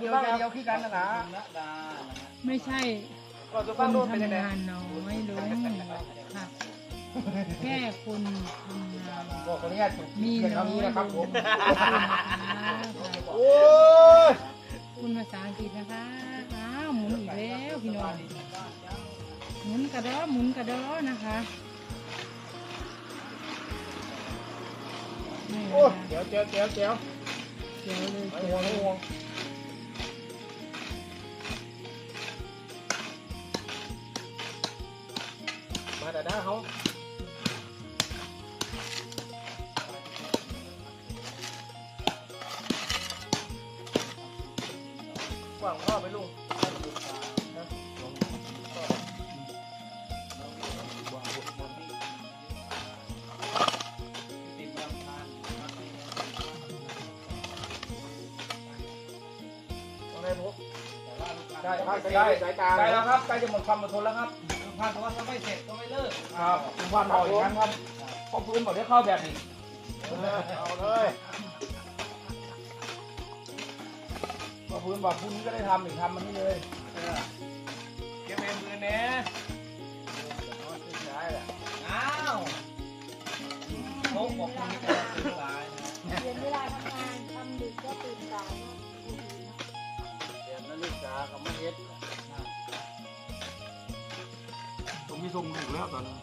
เดียวใจเดียวขี้กันนะนะไม่ใช่ก็จะคบ้านนโน้นเป็นยังไงทำงานน้อยลุงค่ะแค่คนทำงานบอกคนนี้จุดมีเพียงน้อเท่ายนี้นะครับผมโโอ้ยคุณภาษาอังกฤษนะคะอ้าวหมุนอีกแล้วพี่น้องหมุนกระดอหมุนกระดอนะคะนี่โอ้ยนะคะเจ๋วเจ๋วเจ๋วเจ๋วเดี๋ยวเลยไม่เดี๋ห่ยววงไม่เลยห่วง ไปลุงได้ได้ครับได้สายตาใกล้แล้วครับใกล้จะหมดความอดทนแล้วครับพันบอกว่าถ้าไม่เสร็จก็ไม่เลิกครับคุณพันบอกอีกครั้งครับเพราะพื้นบอกได้เข้าแบบนี้เอาเลย พอพื้นบอกพรุ่งนี้ก็ได้ทำอีกทำมันนี่เลยเก็บเองมือเนี้ยได้แหละอ้าวโค้งบอกพรุ่งนี้จะตื่นสายนะเรียนเวลาทำงานทำดึกก็ตื่นสายเนาะเดี๋ยวนาฬิกากับมันเย็ดตรงนี้ทรงถูกแล้วตอนนี้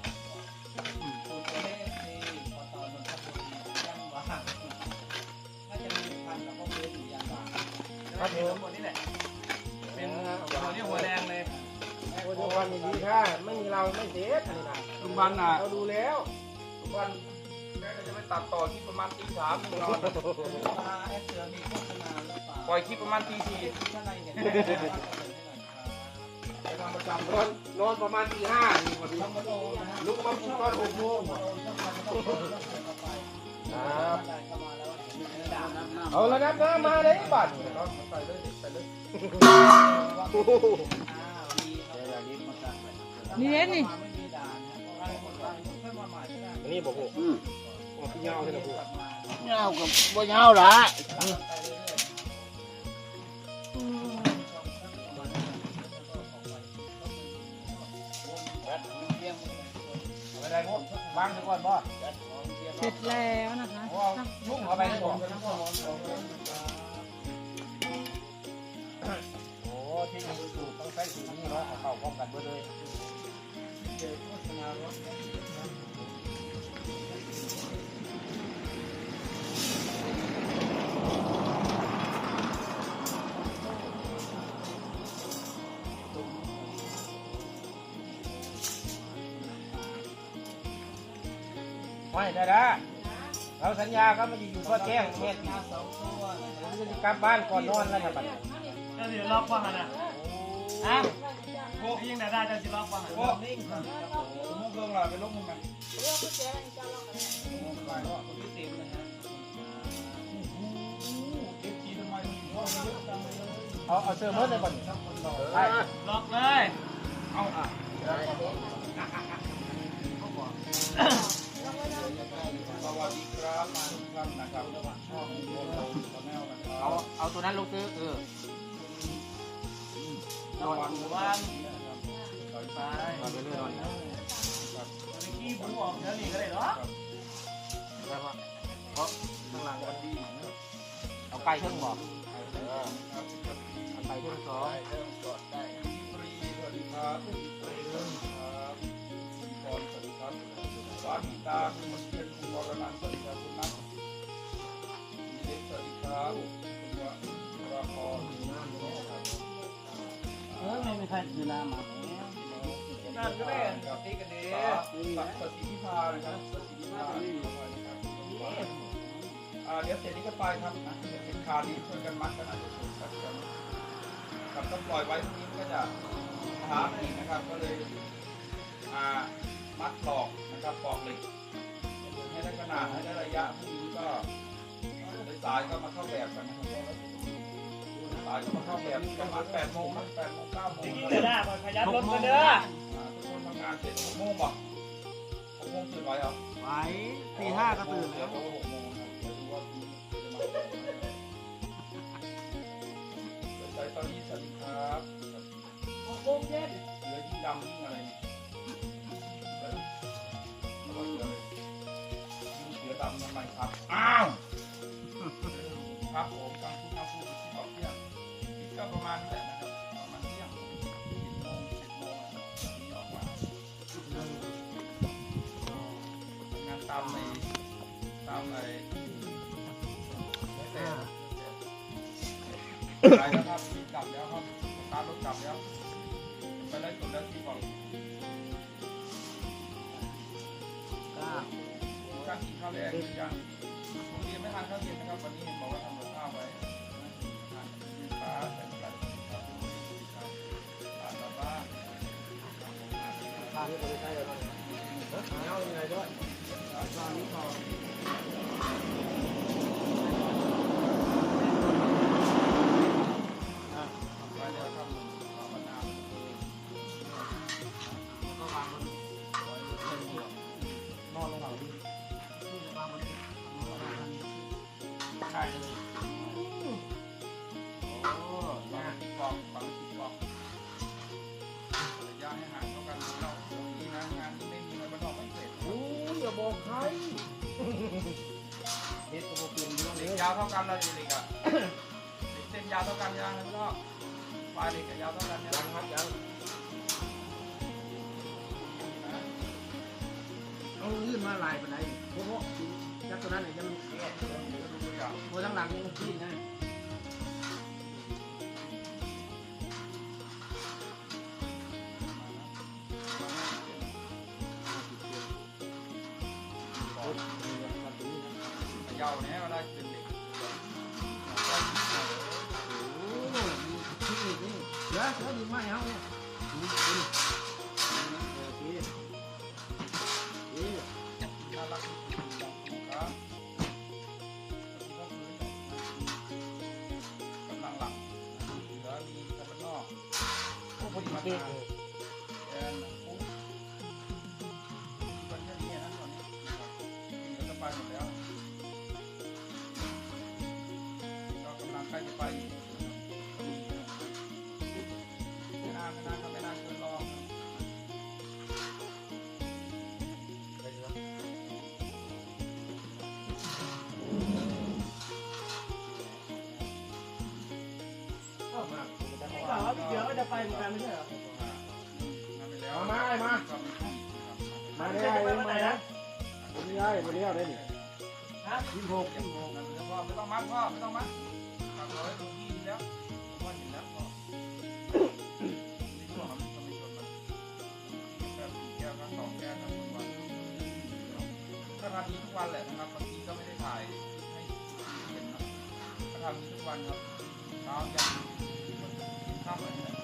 ครับผมทั้งหมดนี่แหละเป็นหัวนี่หัวแดงเลยโอ้ยทุกวันนี้ดีค่ะไม่มีเราไม่เสียอันนี้นะลุงพันน่ะเราดูแล้วลุงพันแกก็จะไปตัดต่อคลิปประมาณตีสามนอนแอดเสือมีโฆษณาหรือเปล่าปล่อยคลิปประมาณตีสี่ข้างในเห็นไหมไปทำประจำนอนนอนประมาณตีห้านี่พอดีทำมาโลนะฮะลุกมาปลุกตอนหกโมงครับ เอาแล้วน้ำน้ำมาเลยบัตรเนาะใส่เลยใส่เลยนี่เห็นนี่นี่บอกผมอืมพี่เงาใช่ไหมผมเงากับบ่เงาละ ไม่ได้พวกวางซะก่อนบ่เสร็จแล้วนะคะลุ่มเข้าไปในบ่โอ้ที่มีสูตรต้องใช้สูตรนี้เนาะเอาเข้าพร้อมกันเบิดเลย ไม่ได้ละเราสัญญาก็มาอยู่ก็แจ้งแม่ตีผมจะกลับบ้านก่อนนอนแล้วนะบัดนี้จะสิล็อกว่าหันอะฮะโบกยิงแต่ได้จะสิล็อกว่าหันโบกนิ่งผมมุ่งเรื่องอะไรไปลบมึงกันเรื่องกุญแจมันจะล็อกอะไรไปก็คนที่เต็มนะฮะเก็บทีทำไมมีพ่อมีเยอะจังเลยเอาเอาเสื้อเมื่อเลยก่อนไปล็อกเลย เอาอะ เอาเอาตัวนั้นลงซื้อเออระวังระวังถอยซ้ายเอาไปเรื่อยหน่อยตะกี้ผมออกเดี๋ยวนี้ก็ได้เหรอแล้วก็เพราะข้างหลังมันดีเอาไก่เครื่องบอกเอาไก่เครื่องสองสวัสดีครับสวัสดีครับก่อนสวัสดีครับวัดตาคุณมาเชียร์คุณบคุณนัท ครคือน้ำมานั่นก็ได้ครับนี่กันเดีสักสติพิพานะครับสติพิพานะครับอ่าเดี๋ยวเสร็จนี้ก็ไปครับนะเดี๋ยวเป็นคานี้ช่วยกันมัดกันอาจจะช่วยกันครับต้องปล่อยไว้พรุ่งนี้ก็จะหาอีกนะครับ ก็เลยอามัดปลอกนะครับปลอกเหล็กให้ได้ขนาดให้ได้ระยะพรุ่งนี้ก็สายก็มาเข้าแบบกันนะครับ สายก็เข้าแบบประมาณแปดโมงนะแปดโมงเก้าโมงนี่เลยนะขยับรถมาเด้อทุกคนทำงานเสร็จหกโมงป่ะหกโมงตื่นไหวเหรอไหวตีห้าก็ตื่นแล้วหกโมงเดี๋ยวดูว่าพรุ่งนี้จตอนนี้สวัสดีครับหกโมงเย็นเหลือยิ่งดำยิ่งอะไรนี่เหลือเลยยิ่งเสือดำทำไมครับ อ้าว ครับผม ประมาณนี้แหละนะครับประมาณเที่ยงสิบโมงเจ็ดโมงนะครับนี่ออกมางานตามในตามในแล้แต่ไปแล้วครับกลับแล้วครับตามรถกลับแล้วไปไล่กดแล้วที่บอกช่ากินข้าวแรงหรือยังผมเรียนไม่ทานข้าวเย็นนะครับวันนี้เห็นบอกว่าทำางนี้ก็ไม่ใช่แล้วเอายังไงด้วยทานนี้พอาวเท่ากันเลยเหล็กอะเหล็กเส้นยาวเท่ากันยางแล้วก็ปลายเหล็กกับยาวเท่ากันยยังครับยังเอาลื่นมาลายไปไหนเพราะว่าจักตัวนั้นเนี่ยยังแก่เดี๋ยวดูตัวอย่างตัวทั้งหลังนี่มันขี้นะยาวเนี่ยเวลา ดี๋ยวเดี๋ยวยิงไม่เอาเนี่ยโอเคโอเคน่ารักครับกำลังหลังเหลือมีตะวันนอกพวกคนมาทานแอนปุ๊บวันแค่นี้นะตอนนี้เหลือจะไปหมดแล้วก็กำลังใกล้จะไป จะไปเหมือนกันไม่ใช่เหรอ มาได้มา มาได้ไงมานะวันนี้ได้วันนี้เอาได้นี่ฮะยี่สิบหกยี่สิบหกนะพ่อไม่ต้องมัดพ่อไม่ต้องมัดขับร้อยดูยี่แล้วพ่อเห็นแล้วพ่อนี่ช่วงมันก็ไม่ชนมันแบบแก้วครับสองแก้วครับทุกวันก็ทำนี้ทุกวันแหละนะครับบางทีก็ไม่ได้ถ่ายให้เห็นครับก็ทำนี้ทุกวันครับเช้ายันค่ำอะไรเนี่ย